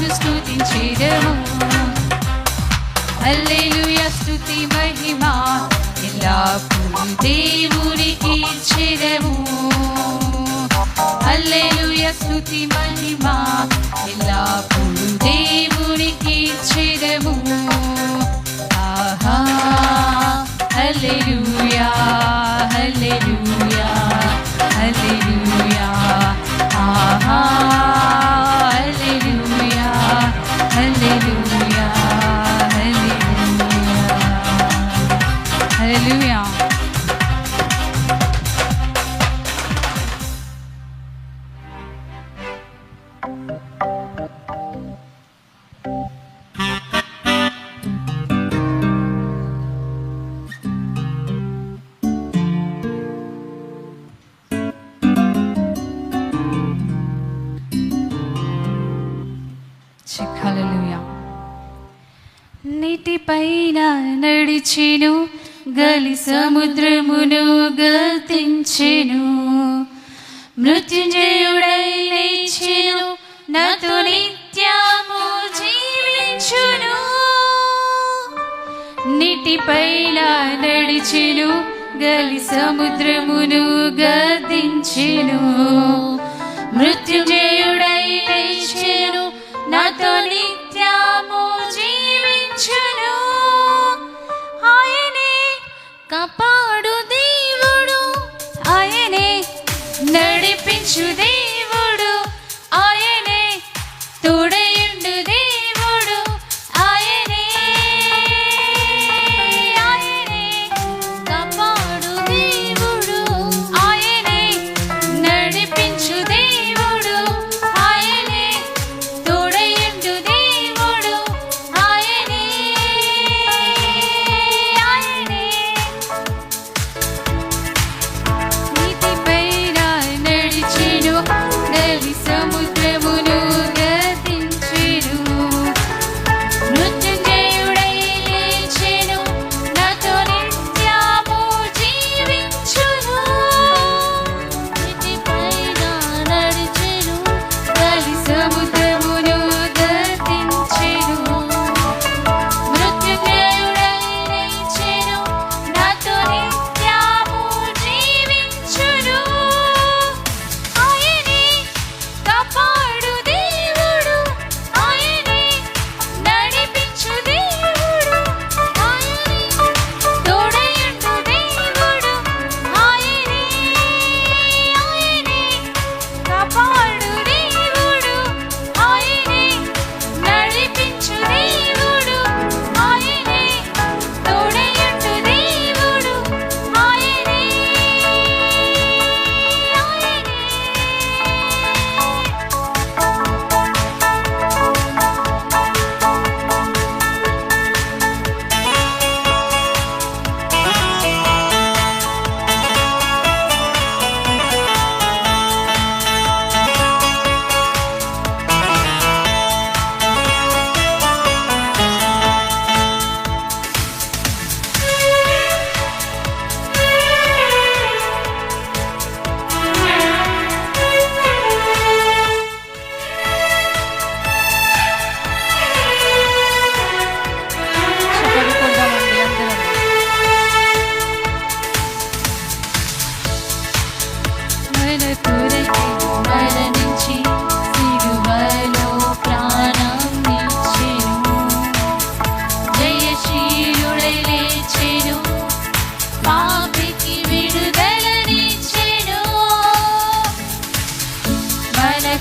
యెహోవాను స్తుతించేదము అల్లెలుయ స్థుతి మహిమ ఎల్లప్పుడూ దేవునికి ఇచ్చెదము అల్లెలుయ స్థుతి మహిమ ఎల్లప్పుడూ దేవునికి ఇచ్చెదము ఆహా హల్లెలూయా హల్లెలూయా హల్లెలూయా ఆహా గలి సముద్రమును గతించెను. మృత్యుంజయుడై లేచెను నాతో నిత్యము జీవించును. నీటిపైన నడిచెను గలి సముద్రమును గదించెను మృత్యుంజయుడై లేచెను నాతో You.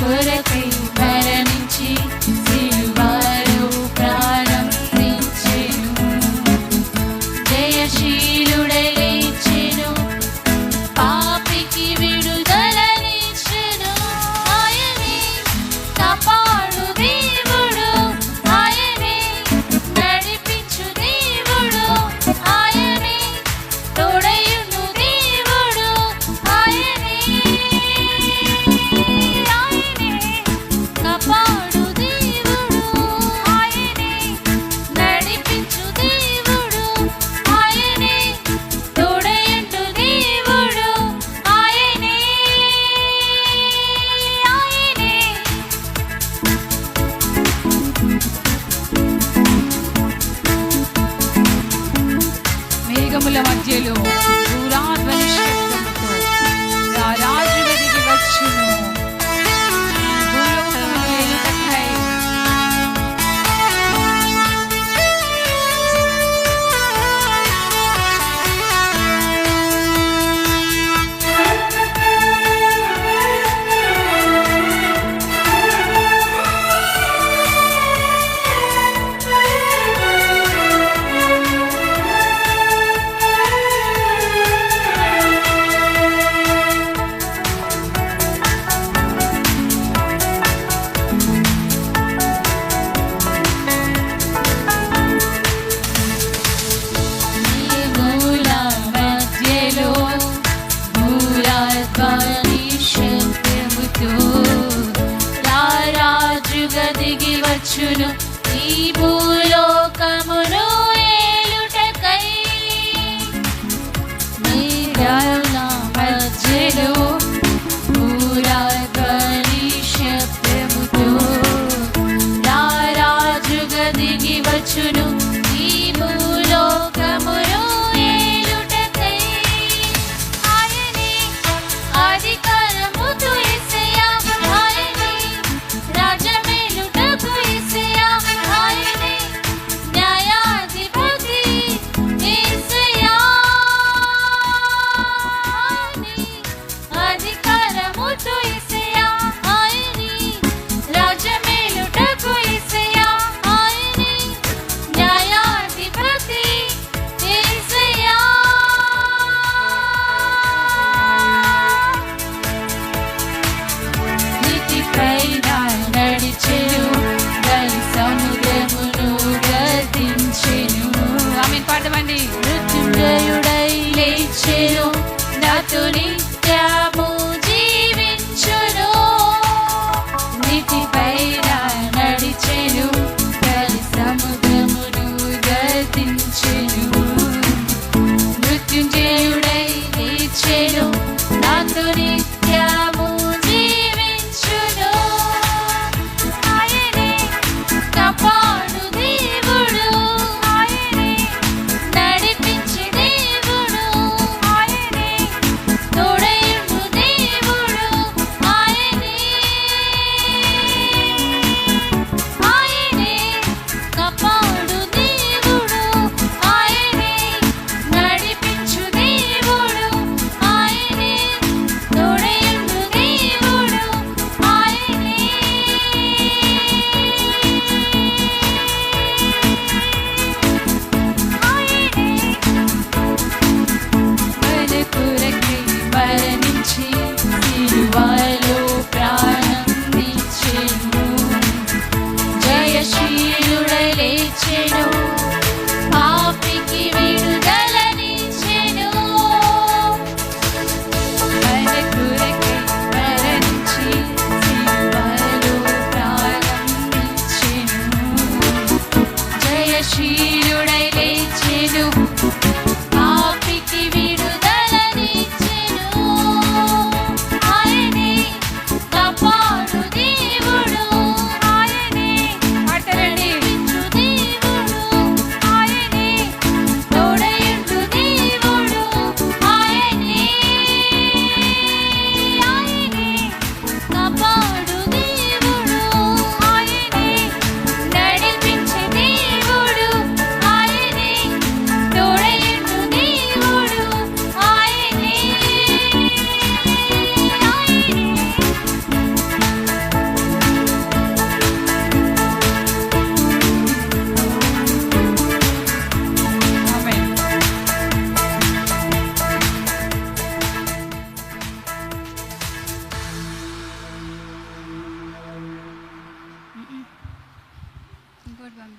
put a thing శక్తి ప్రభుతో రాజుగా దిగి వచ్చును నీవు పాడమండి. మృత్యుంజయుడై లేచెను. నాతోని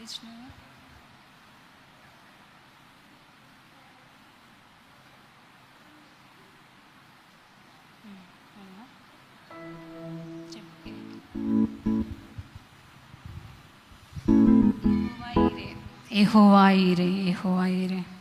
Krishna. Ehoaire, Ehoaire, Ehoaire.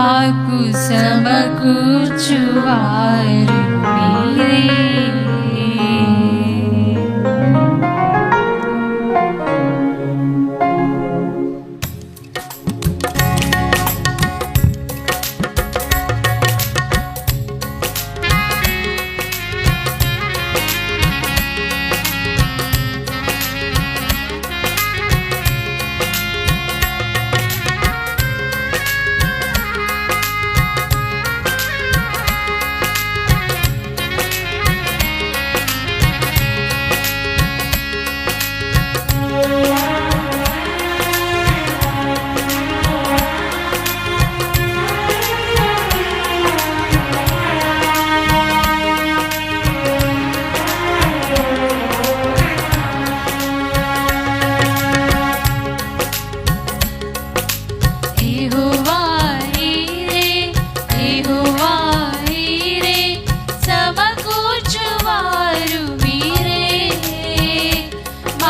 कुसमचारे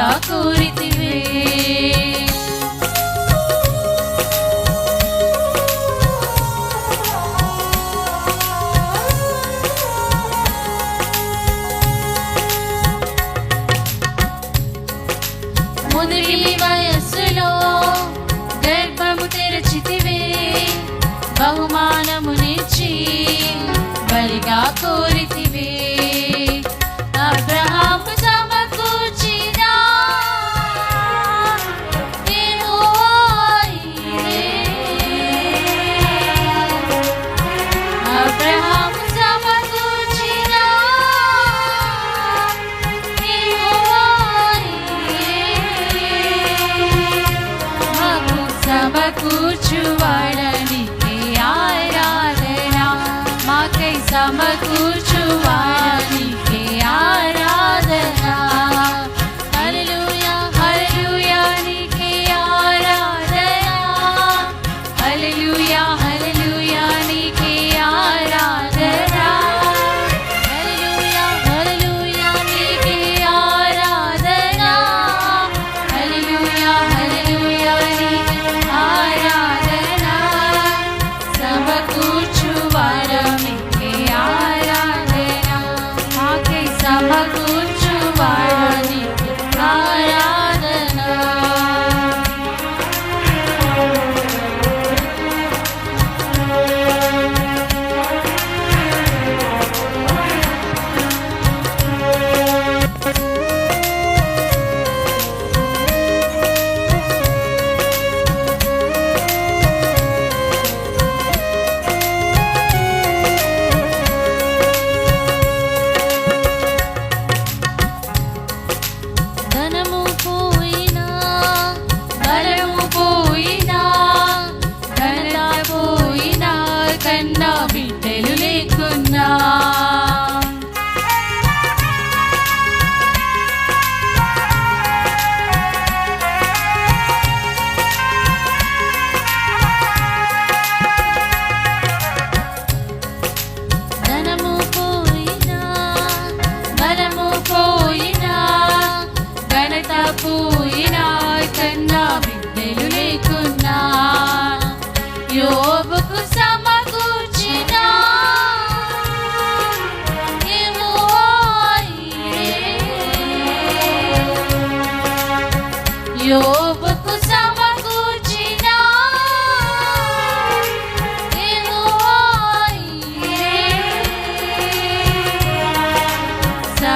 ಸದಾ ಕೋರಿತಿವೆ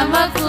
I'm a